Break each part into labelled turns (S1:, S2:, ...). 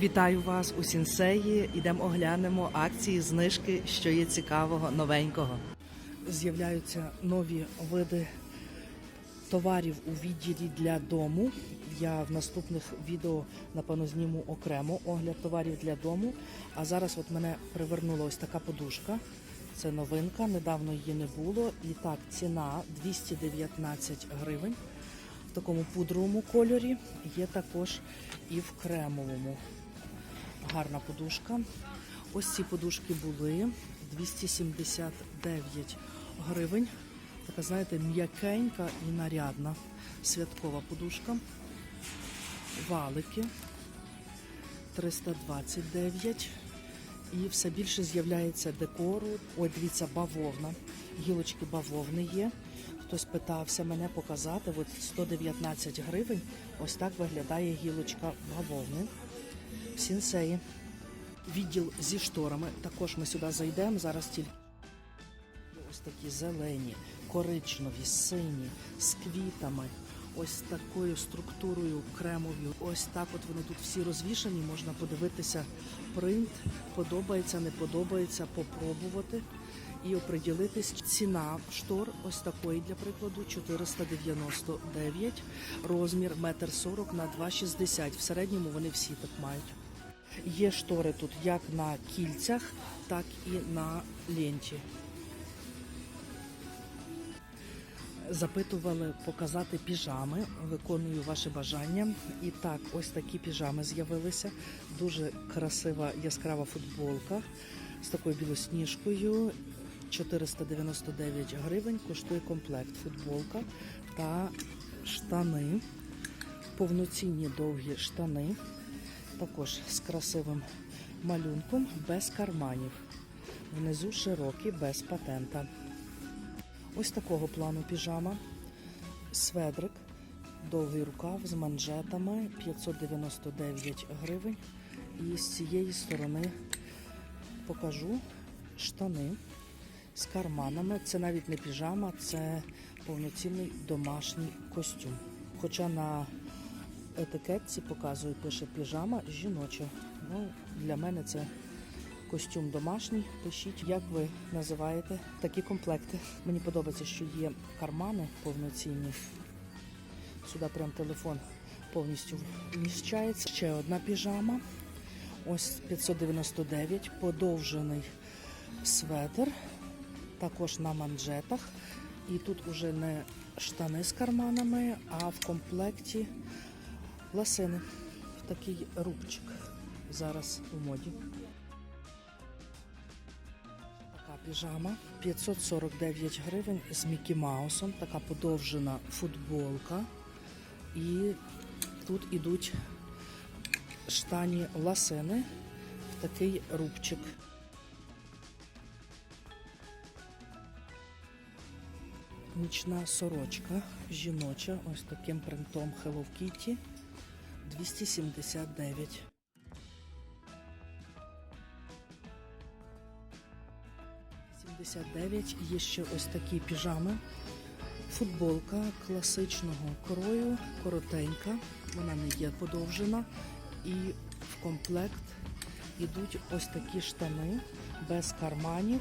S1: Вітаю вас у Сінсеї. Ідемо оглянемо акції, знижки, що є цікавого, новенького. З'являються нові види товарів у відділі для дому. Я в наступних відео напевно зніму окремо огляд товарів для дому. А зараз от мене привернула ось така подушка. Це новинка, недавно її не було. І так, ціна 219 гривень. В такому пудровому кольорі є також і в кремовому. Гарна подушка. Ось ці подушки були 279 гривень. Така, знаєте, м'якенька і нарядна святкова подушка. Валики 329. І все більше з'являється декору. Ой, дивіться, бавовна. Гілочки бавовни є. Хтось питався мене показати. От 119 гривень. Ось так виглядає гілочка бавовни. В сінсеї. Відділ зі шторами. Також ми сюди зайдемо. Зараз тільки ось такі зелені, коричневі, сині, з квітами. Ось такою структурою кремовою. Ось так от вони тут всі розвішані. Можна подивитися принт, подобається, не подобається, попробувати і оприділитись. Ціна штор ось такої, для прикладу, 499, розмір 1,40 на 2,60. В середньому вони всі так мають. Є штори тут як на кільцях, так і на ленті. Запитували показати піжами. Виконую ваше бажання. І так, ось такі піжами з'явилися. Дуже красива яскрава футболка з такою білосніжкою. 499 гривень коштує комплект. Футболка та штани. Повноцінні довгі штани. Також з красивим малюнком без карманів. Внизу широкі, без патента. Ось такого плану піжама. Сведрик, довгий рукав з манжетами 599 гривень. І з цієї сторони покажу штани з карманами. Це навіть не піжама, це повноцінний домашній костюм. Хоча на етикетці показує, пише піжама жіноча. Ну, для мене це костюм домашній. Пишіть, як ви називаєте такі комплекти. Мені подобається, що є кармани повноцінні. Сюди прям телефон повністю вміщається. Ще одна піжама. Ось 599, подовжений светр, також на манжетах. І тут уже не штани з карманами, а в комплекті ласини. Такий рубчик зараз у моді. Така піжама 549 гривень з Мікі Маусом. Така подовжена футболка. І тут ідуть штані ласини в такий рубчик. Нічна сорочка жіноча, ось таким принтом Hello Kitty 279. «79». Є ще ось такі піжами. Футболка класичного крою, коротенька, вона не є подовжена. І в комплект йдуть ось такі штани без карманів.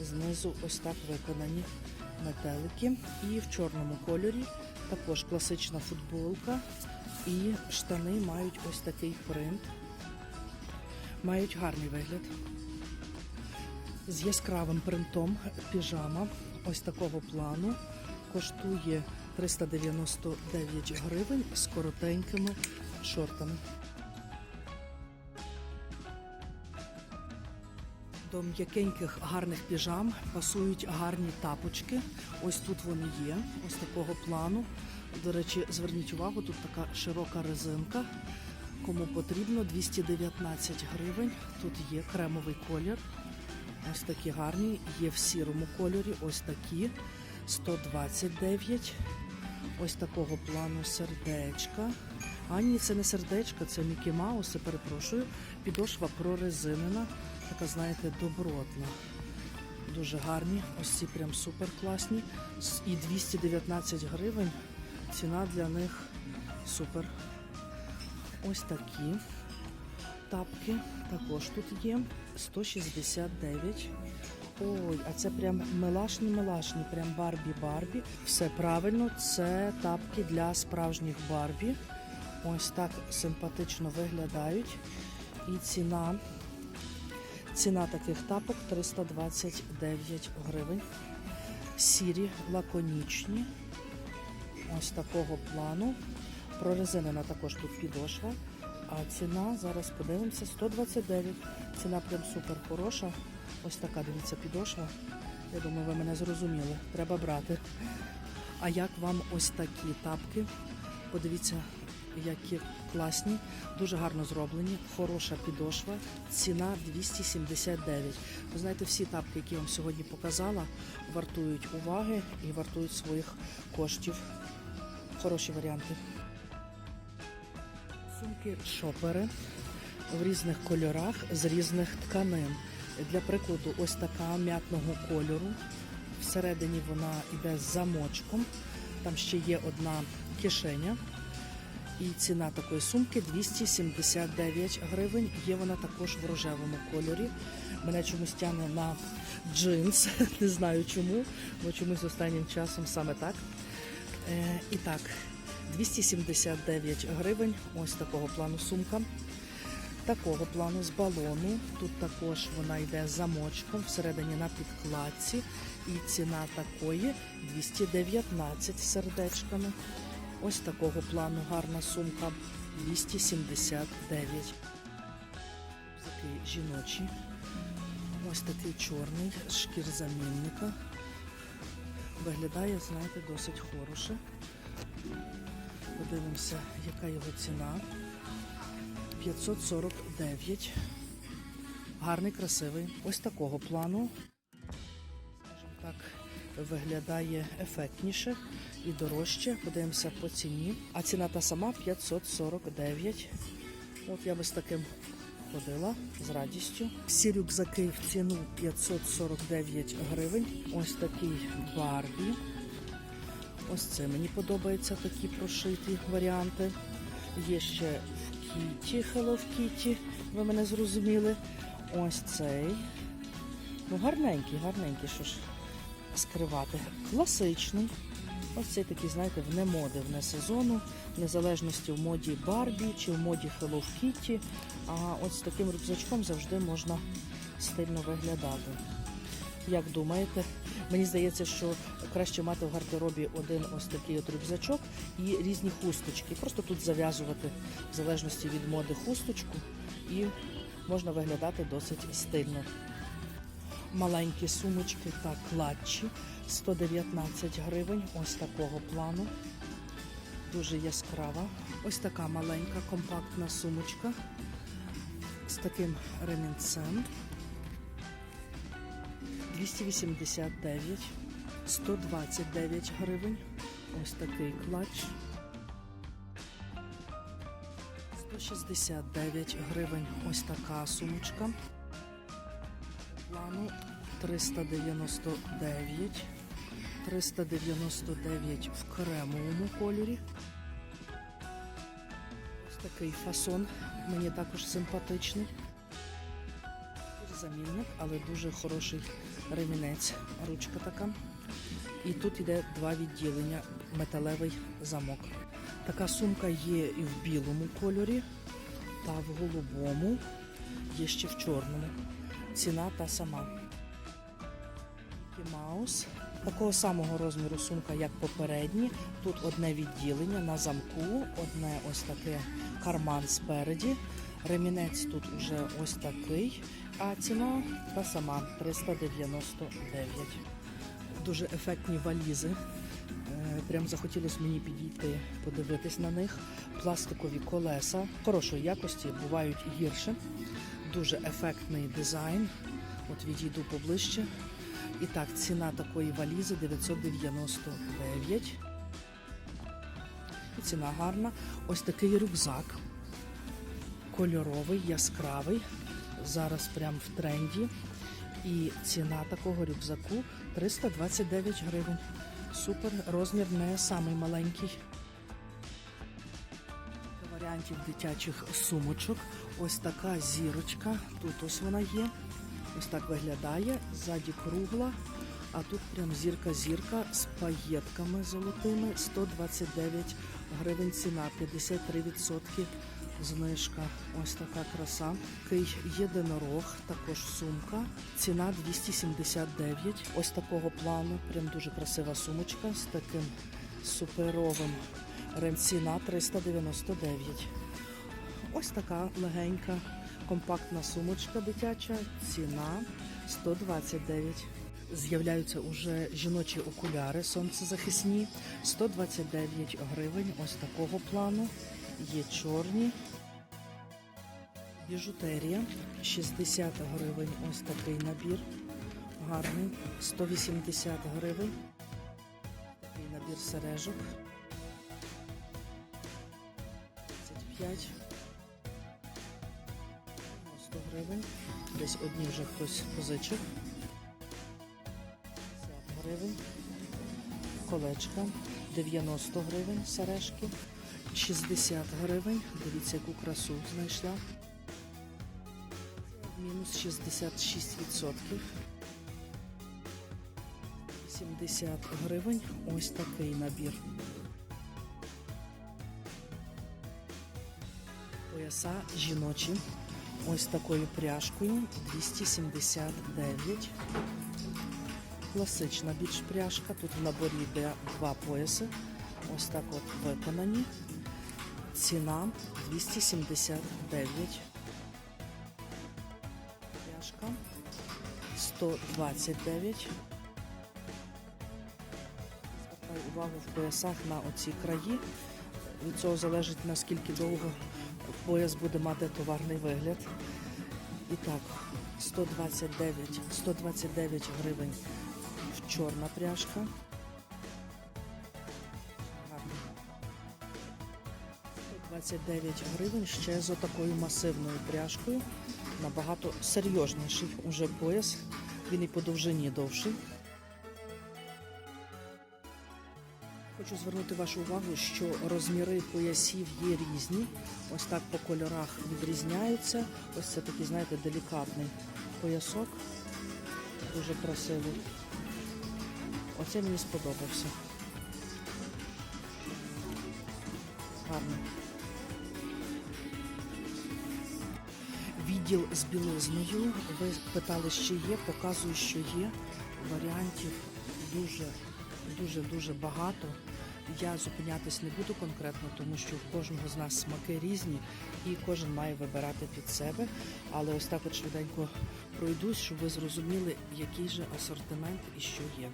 S1: Знизу ось так виконані метелики. І в чорному кольорі також класична футболка. І штани мають ось такий принт. Мають гарний вигляд. З яскравим принтом піжама ось такого плану коштує 399 гривень з коротенькими шортами. До м'якеньких гарних піжам пасують гарні тапочки. Ось тут вони є, ось такого плану. До речі, зверніть увагу, тут така широка резинка. Кому потрібно 219 гривень. Тут є кремовий колір. Ось такі гарні. Є в сірому кольорі. Ось такі 129. Ось такого плану сердечка. А ні, це не сердечко, це Мікі Маус, перепрошую. Підошва прорезинена, така, знаєте, добротна. Дуже гарні. Ось ці прям супер класні. І 219 гривень. Ціна для них супер. Ось такі. тапки також тут є 169. Ой, а це прям милашні милашні, прям Барбі Барбі. Все правильно, це тапки для справжніх Барбі. Ось так симпатично виглядають. І ціна, ціна таких тапок 329 гривень. Сірі, лаконічні. Ось такого плану. Прорезинена також тут підошва. А ціна, зараз подивимося, 129. Ціна прям супер хороша. Ось така, дивіться, підошва. Я думаю, ви мене зрозуміли. Треба брати. А як вам ось такі тапки? Подивіться, які класні, дуже гарно зроблені, хороша підошва, ціна 279. Ви знаєте, всі тапки, які я вам сьогодні показала, вартують уваги і вартують своїх коштів. Хороші варіанти. Сумки шопери в різних кольорах з різних тканин. Для прикладу, ось така м'ятного кольору. Всередині вона йде з замочком. Там ще є одна кишеня. І ціна такої сумки 279 гривень. Є вона також в рожевому кольорі. Мене чомусь тягне на джинс. Не знаю чому, бо чомусь останнім часом саме так. Е, і так, 279 гривень. Ось такого плану сумка. Такого плану з балону. Тут також вона йде замочком, всередині на підкладці. І ціна такої 219 сердечками. Ось такого плану гарна сумка 279. Такий жіночий. Ось такий чорний з шкірзамінника. Виглядає, знаєте, досить хороше. Подивимося, яка його ціна. 549. Гарний, красивий. Ось такого плану. Скажімо так, виглядає ефектніше і дорожче. Подивимося по ціні. А ціна та сама 549. От я би з таким ходила з радістю. Всі рюкзаки в ціну 549 гривень. Ось такий Барбі. Ось це мені подобаються такі прошиті варіанти. Є ще в Кіті, Hello Kitty, ви мене зрозуміли. Ось цей. Ну, гарненький, гарненький, що ж скривати. Класичний. Ось цей такий, знаєте, вне моди, вне сезону, в незалежності в моді Барбі чи в моді Hello Kitty. А ось з таким рюкзачком завжди можна стильно виглядати. Як думаєте? Мені здається, що краще мати в гардеробі один ось такий от рюкзачок і різні хусточки. Просто тут зав'язувати в залежності від моди хусточку і можна виглядати досить стильно. Маленькі сумочки та клатчі 119 гривень. Ось такого плану. Дуже яскрава. Ось така маленька компактна сумочка з таким ремінцем. 289, 129 гривень. Ось такий клач. 169 гривень. Ось така сумочка. Плану 399. 399 в кремовому кольорі. Такий фасон. Мені також симпатичний. Замінник, але дуже хороший ремінець. Ручка така. І тут йде два відділення, металевий замок. Така сумка є і в білому кольорі, та в голубому, є ще в чорному. Ціна та сама. Мікі Маус. Такого самого розміру сумка, як попередні. Тут одне відділення на замку, одне ось таке карман спереді. Ремінець тут уже ось такий, а ціна та сама 399. Дуже ефектні валізи. Е, Прям захотілося мені підійти, подивитись на них. Пластикові колеса хорошої якості, бувають гірше. Дуже ефектний дизайн. От відійду поближче. І так, ціна такої валізи 999. І ціна гарна. Ось такий рюкзак. Кольоровий, яскравий. Зараз прям в тренді. І ціна такого рюкзаку 329 гривень. Супер, розмір не самий маленький. Варіантів дитячих сумочок. Ось така зірочка. Тут ось вона є. Ось так виглядає. Ззаді кругла. А тут прям зірка-зірка з паєтками золотими. 129 гривень ціна, 53% знижка. Ось така краса. Такий єдинорог, також сумка. Ціна 279. Ось такого плану. Прям дуже красива сумочка з таким суперовим ремціна 399. Ось така легенька компактна сумочка дитяча. Ціна 129. З'являються уже жіночі окуляри сонцезахисні 129 гривень. Ось такого плану. Є чорні. Біжутерія 60 гривень. Ось такий набір. Гарний. 180 гривень. Такий набір сережок. 35. 100 гривень. Десь одні вже хтось позичив. 50 гривень. Колечка 90 гривень сережки. 60 гривень. Дивіться, яку красу знайшла. Мінус 66%. 70 гривень. Ось такий набір. Пояса жіночі. Ось такою пряжкою 279. Класична більш пряжка. Тут в наборі йде два пояси. Ось так от виконані. Ціна 279. Пряжка 129. Звертаю увагу в поясах на оці краї. Від цього залежить наскільки довго пояс буде мати товарний вигляд. І так, 129, 129 гривень чорна пряжка. Гарно. 129 гривень ще з отакою масивною пряжкою. Набагато серйозніший уже пояс. Він і по довжині довший. Хочу звернути вашу увагу, що розміри поясів є різні. Ось так по кольорах відрізняються. Ось це такий, знаєте, делікатний поясок. Дуже красивий. Оце мені сподобався. Гарно. Відділ з білизною. Ви питали, чи є. Показую, що є. Варіантів дуже, дуже, дуже багато. Я зупинятись не буду конкретно, тому що в кожного з нас смаки різні, і кожен має вибирати під себе. Але ось так от швиденько пройдусь, щоб ви зрозуміли, який же асортимент і що є.